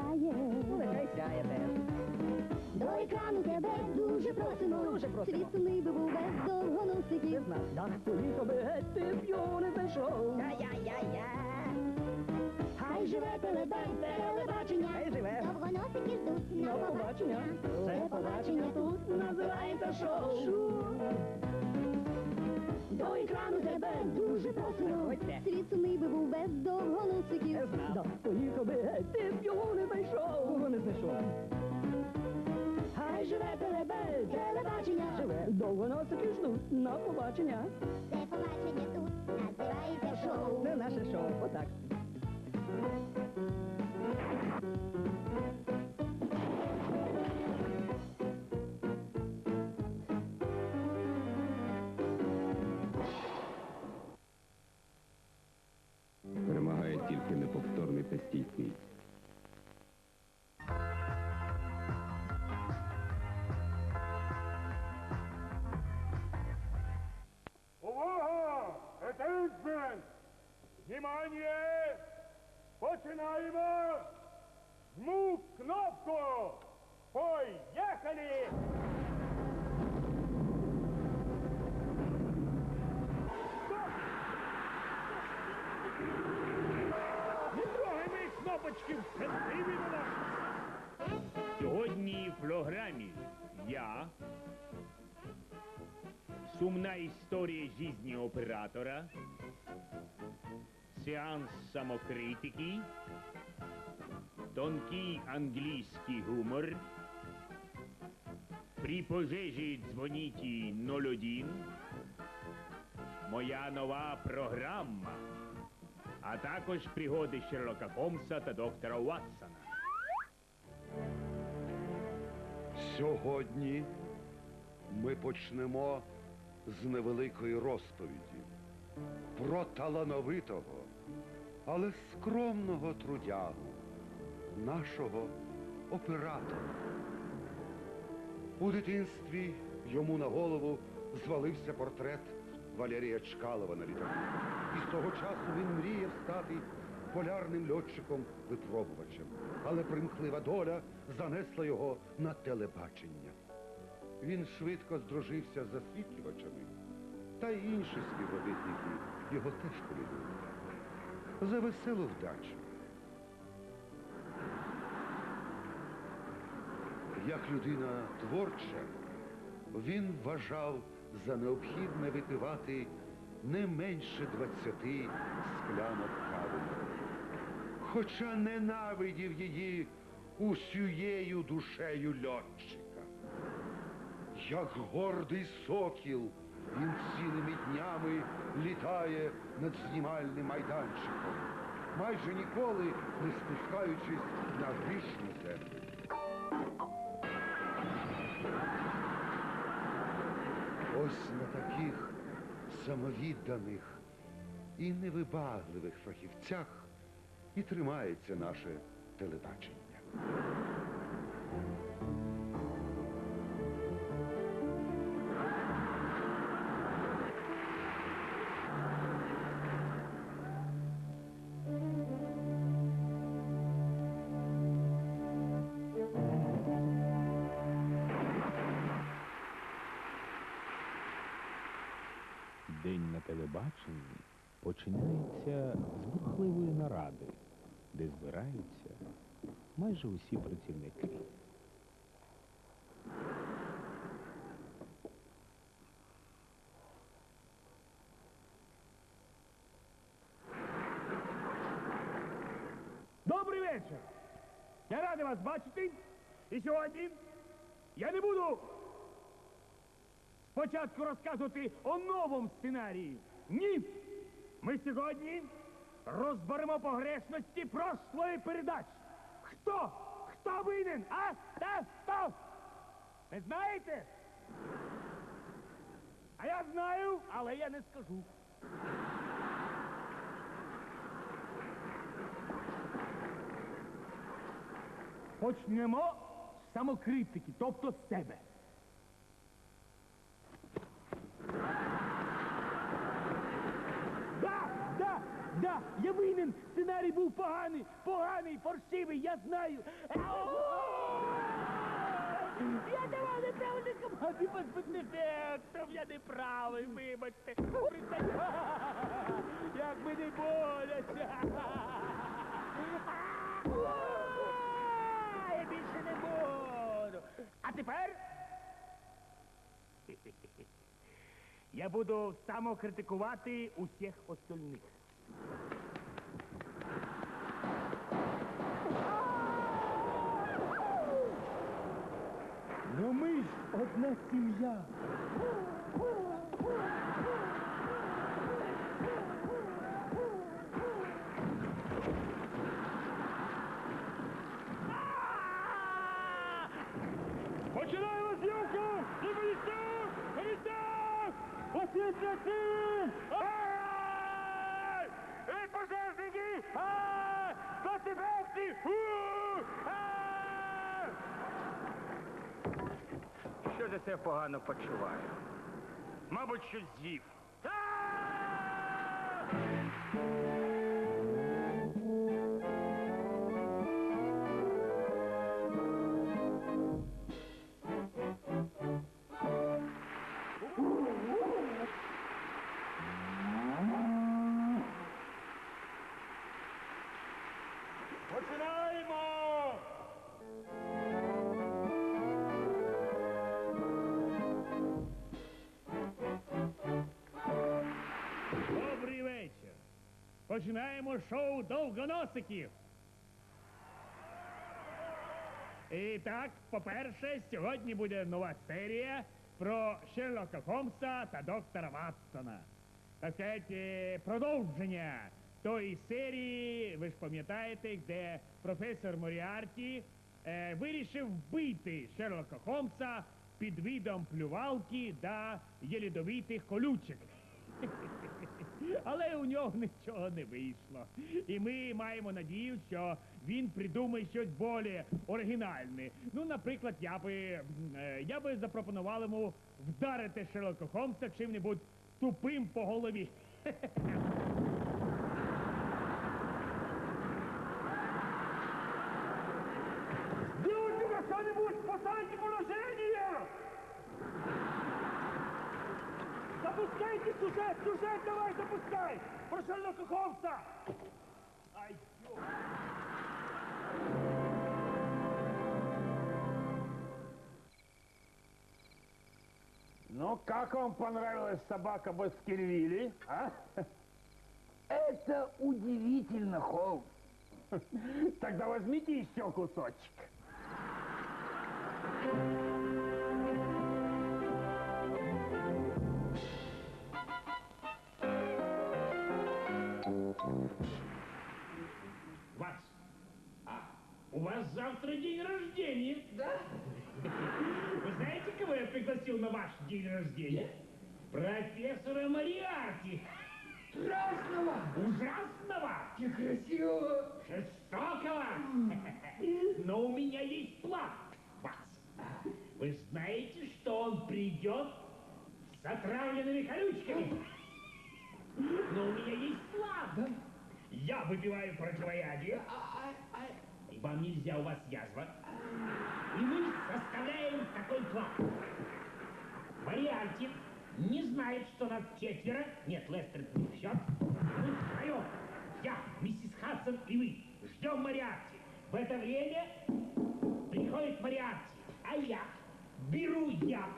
сяє. Нехай сяє теж. До екрану тебе дуже просимо. Дуже просимо. Світ сумний би був без довгоносиків. Так поїхав би геть, ти б його не знайшов. Я-я-я-я. Хай живе телебень, телебачення. Хай живе. Довгоносики ждуть на побачення. Це побачення тут називається шоу. До екрану тебе дуже просимо. Сумний би був без довголосиків. Не знав, поїхав би геть, ти б його не знайшов. Кого не знайшов? Хай живе телебель, Телебачення. живе. Довго носики ждуть на побачення. Це побачення тут називається шоу. Це наше шоу, отак. Сьогодні в програмі я, сумна історія житті оператора, сеанс самокритики, тонкий англійський гумор, при пожежі дзвоніть 01, моя нова програма, А також пригоди Шерлока Холмса та доктора Ватсона. Сьогодні ми почнемо з невеликої розповіді про талановитого, але скромного трудягу, нашого оператора. У дитинстві йому на голову звалився портрет Валерія Чкалова на літаку. І з того часу він мріяв стати полярним льотчиком-випробувачем. Але примхлива доля занесла його на телебачення. Він швидко здружився з засвітлювачами, та й інші співробітники його теж полюбили. За веселу вдачу. Як людина творча, він вважав за необхідне випивати не менше 20 склянок кави. Хоча ненавидів її усією душею льотчика. Як гордий сокіл, він цілими днями літає над знімальним майданчиком, майже ніколи не спускаючись на грішну землю. Ось на таких самовідданих і невибагливих фахівцях і тримається наше телебачення. Майже усі працівники. Добрий вечір! Я радий вас бачити. І сьогодні я не буду спочатку розказувати о новому сценарії. Ні! Ми сьогодні розберемо погрешності прошлої передачі. Хто? Хто винен? А? Та? Хто? Не знаєте? А я знаю, але я не скажу. Почнемо з самокритики, тобто з себе. Сценарій був поганий, поганий, форсивий, я знаю. Я давав неправильні команди по спецефектам, я неправий, вибачте. Як мені боляться. Я більше не буду. А тепер я буду самокритикувати усіх остальних. одна сім'я. Що погано почуваю? Мабуть, щось з'їв. Починаємо! Починаємо шоу довгоносиків. І так, по-перше, сьогодні буде нова серія про Шерлока Холмса та доктора Ватсона. Так сказати, продовження тої серії, ви ж пам'ятаєте, де професор Моріарті е, вирішив вбити Шерлока Холмса під видом плювалки та єлідовитих колючок. Але у нього нічого не вийшло. І ми маємо надію, що він придумає щось більш оригінальне. Ну, наприклад, я би, е, я би запропонував йому вдарити Шерлока Холмса чим-небудь тупим по голові. Сделайте что-нибудь, спасайте положение! Запускайте сюжет, сюжет давай запускай! Про Шерлока Холмса! Ай, ё. Ну, как вам понравилась собака Баскервилли, а? Это удивительно, Холмс. Тогда возьмите еще кусочек. Вас, а, у вас завтра день рождения. Да? Вы знаете, кого я пригласил на ваш день рождения? Профессора Мариарти. Страшного! Ужасного! Некрасивого! Жестокого! Но у меня есть план. Вас. Вы знаете, что он придет с отравленными колючками? Но у меня есть план. Я выпиваю противоядие. И вам нельзя, у вас язва. И мы составляем такой план. Мариарти не знает, что нас четверо. Нет, Лестер не все. Мы втроем. Я, миссис Хадсон и вы. Ждем Мариарти. В это время приходит Мариарти, а я беру яд.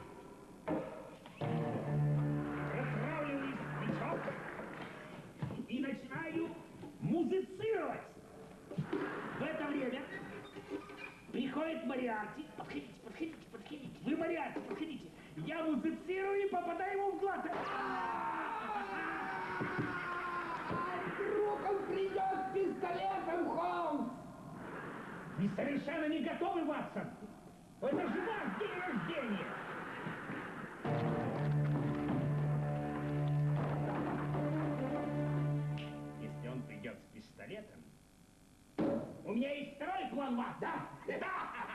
Приходит Мариарти. Подходите, подходите, подходите. Вы Мариарти, подходите. Я музицирую и попадаю ему в глаз. Вдруг он придет с пистолетом, Холмс! Вы совершенно не готовы, Ватсон. Это же ваш день рождения. Если он придет с пистолетом, у меня есть второй план, Ватсон. Да, да.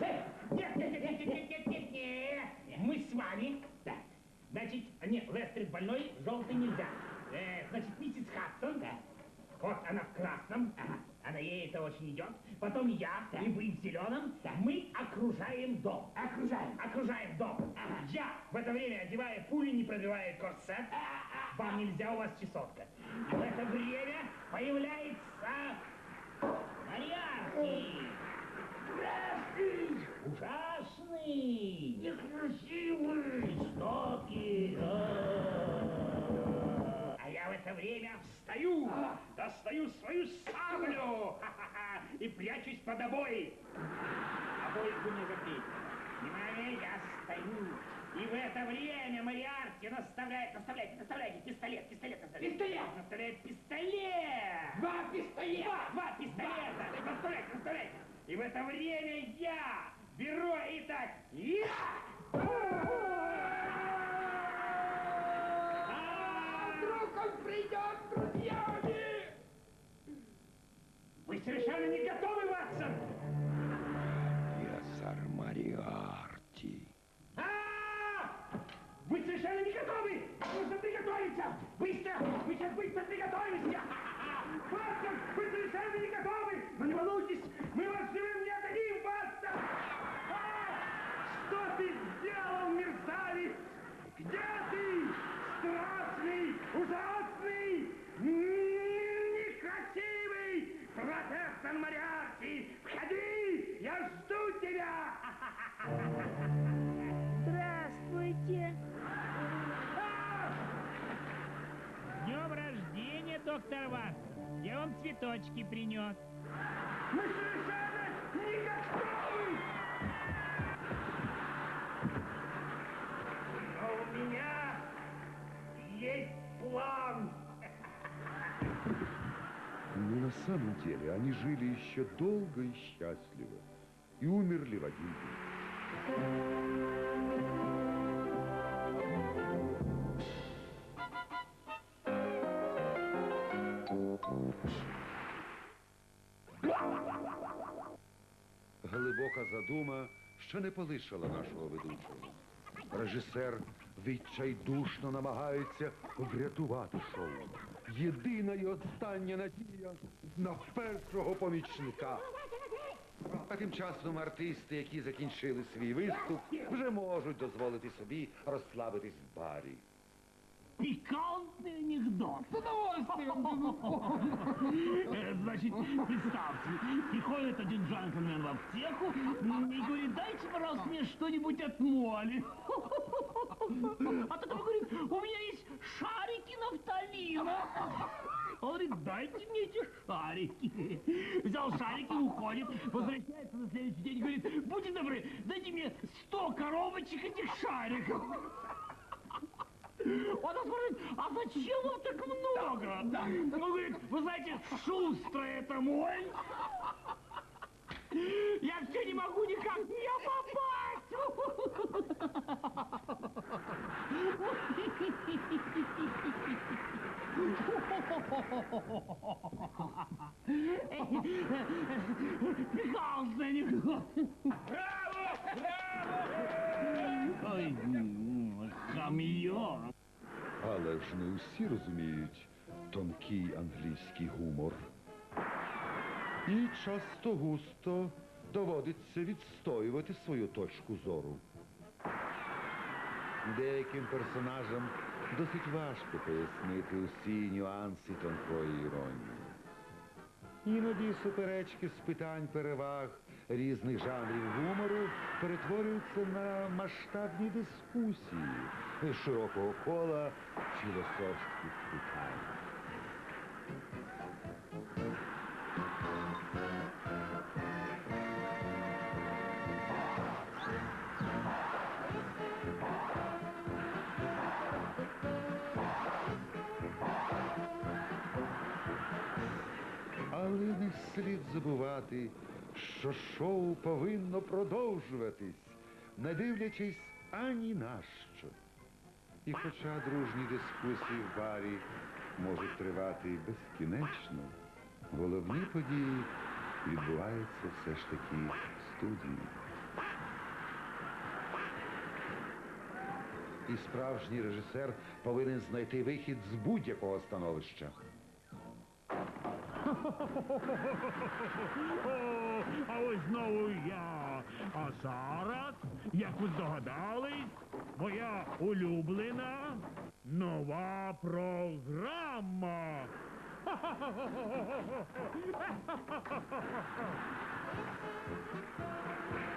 Нет, нет, нет, нет, нет, нет, нет, нет. Мы с вами. Да. Значит, нет, Лестрид больной, желтый нельзя. Э, значит, миссис Хадсон, да. Вот она в красном, она ей это очень идет. Потом я и вы в зеленом. Мы окружаем дом. Окружаем. Окружаем дом. Я в это время одеваю пули, не пробивая корсет. Вам нельзя, у вас чесотка. В это время появляется Мариарти. Ужасный! Ужасный! Некрасивый! Жестокий! А я в это время встаю, достаю свою саблю и прячусь под обои. Обои не закрыть. Внимание, я стою. И в это время Мариарти наставляет, наставляйте, наставляйте, пистолет, пистолет наставляет. Пистолет! Наставляет пистолет! Два пистолета! Два, два пистолета! Наставляйте, наставляйте. И в это время я беру и так, я! А вдруг он придет с друзьями? Вы совершенно не готовы, Ватсон! Я сар Маріарті. А! Вы совершенно не готовы! Нужно приготовиться! Быстро! Мы сейчас быстро приготовимся! Ватсон, вы совершенно не готовы! Но не волнуйтесь, мы вас живым не отдадим, Ватсон! А! Что ты сделал, мерзавец? Где ты? Страшный, ужасный, некрасивый! Профессор Мариарти, входи! Я жду тебя! Здравствуйте. С днем рождения, доктор Ватсон! Я вам цветочки принес. Готовы! План. Но на самом деле они жили еще долго и счастливо. И умерли в один день. Глибока задума ще не полишила нашого ведучого. Режисер відчайдушно намагається врятувати шоу. Єдина і остання надія на першого помічника. А тим часом артисти, які закінчили свій виступ, вже можуть дозволити собі розслабитись в барі. Пикантный анекдот. С удовольствием, Э, Значит, представьте, приходит один джентльмен в аптеку и говорит, дайте, пожалуйста, мне что-нибудь от моли. А тот говорит, у меня есть шарики нафталина. Он говорит, дайте мне эти шарики. Взял шарики, уходит, возвращается на следующий день говорит, будьте добры, дайте мне 100 коробочек этих шариков. Он спрашивает, а зачем вам так много? Он говорит, вы знаете, шустрая это моль. Я все не могу никак в нее попасть. Пикантный анекдот. Браво! Ж не усі розуміють тонкий англійський гумор. І часто густо доводиться відстоювати свою точку зору. Деяким персонажам досить важко пояснити усі нюанси тонкої іронії. Іноді суперечки з питань переваг різних жанрів гумору перетворюються на масштабні дискусії широкого кола філософських питань. Але не слід забувати, що шоу повинно продовжуватись, не дивлячись ані на що. І хоча дружні дискусії в барі можуть тривати безкінечно, головні події відбуваються все ж таки в студії. І справжній режисер повинен знайти вихід з будь-якого становища. А ось знову я. А зараз, як ви здогадались, моя улюблена нова програма.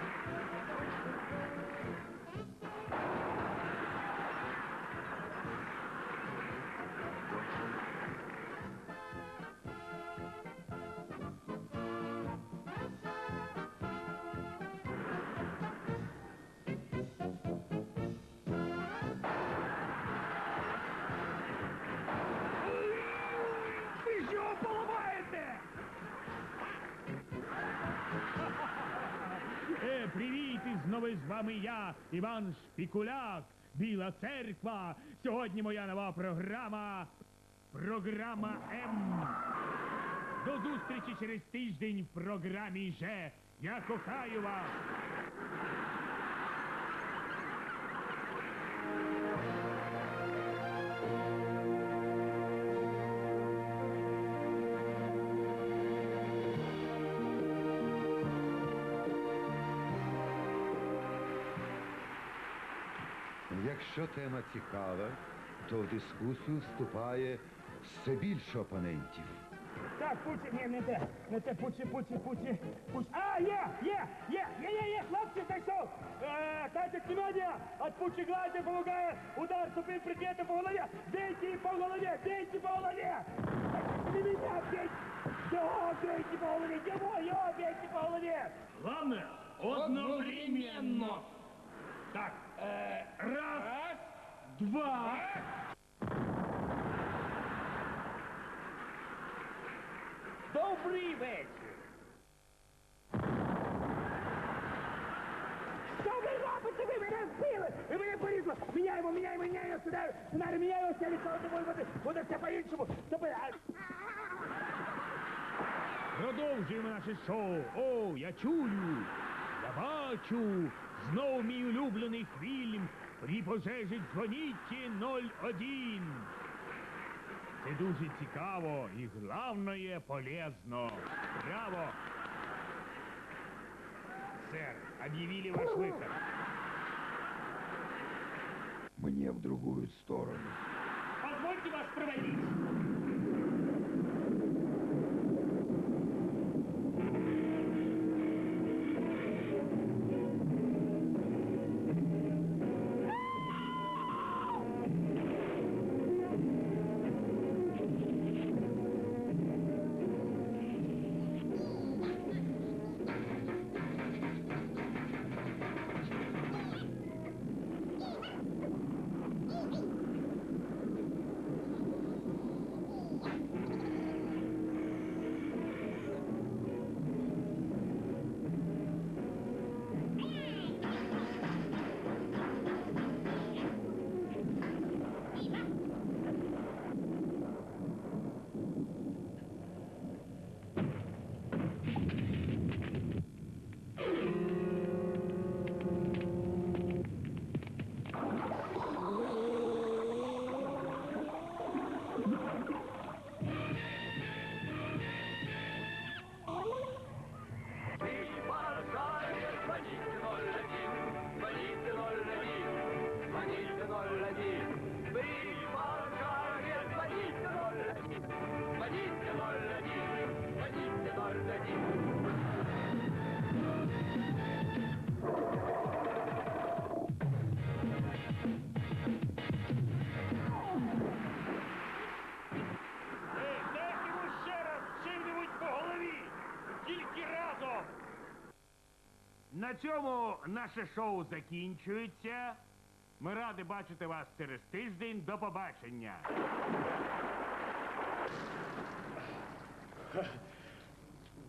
знову з вами я, Іван Шпікуляк, Біла Церква. Сьогодні моя нова програма. Програма М. До зустрічі через тиждень в програмі Ж. Я кохаю вас. Якщо тема цікава, то в дискусію вступає все більше опонентів. Так, пуці, ні, не те, не те, пуці, пуці, пуці, пуці. А, є, є, є, є, є, є, хлопці, знайшов. Е, Катя Кімедія, от пучі глади помогає, удар тупим прикетом по голові. Бейте по голові, бейте по голові. Не меня бейте. Його бейте по голові, його, його бейте по голові. Главное, одновременно. Так, е, раз, два. Добрий вечір. Що ви робите? Ви мене збили! Ви мене порізали! Міняємо, міняємо, міняємо сюди! Сюди, міняємо, все лісо, не буде, буде все по-іншому! Тобі, а, Продовжуємо наше шоу. О, я чую, я бачу. Знову мій улюблений фільм «При пожежі дзвоніть 01». Це дуже цікаво і головне полезно. Браво! Сэр, объявили ваш выход. Мне в другую сторону. Позвольте вас проводить. На цьому наше шоу закінчується. Ми раді бачити вас через тиждень. До побачення.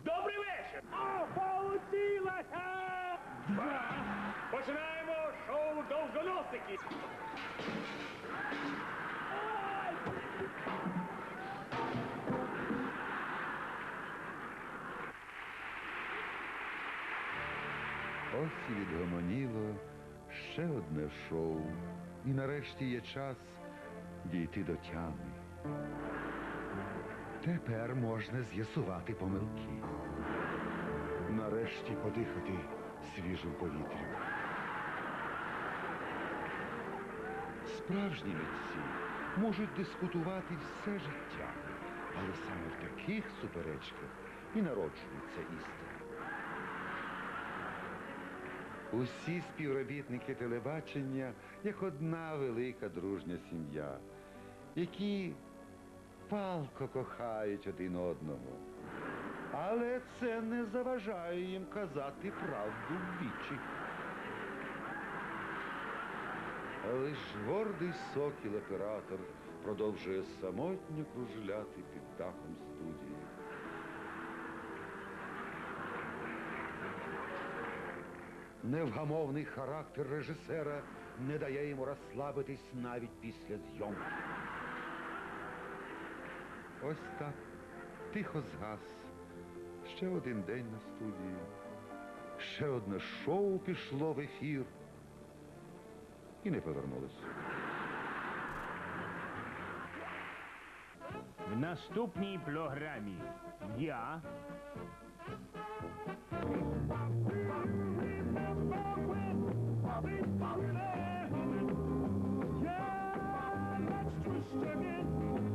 Добрий вечір! О, получилося! Починаємо шоу довгоносики. Ось відгомоніло ще одне шоу. І нарешті є час дійти до тями. Тепер можна з'ясувати помилки. Нарешті подихати свіжим повітрям. Справжні митці можуть дискутувати все життя, але саме в таких суперечках і народжується істина. Усі співробітники телебачення як одна велика дружня сім'я, які палко кохають один одного. Але це не заважає їм казати правду вічі. Лиш гордий сокіл оператор продовжує самотньо кружляти під дахом Невгамовний характер режисера не дає йому розслабитись навіть після зйомки. Ось так, тихо згас. Ще один день на студії. Ще одне шоу пішло в ефір. І не повернулося. В наступній програмі я. Я, let's twist again.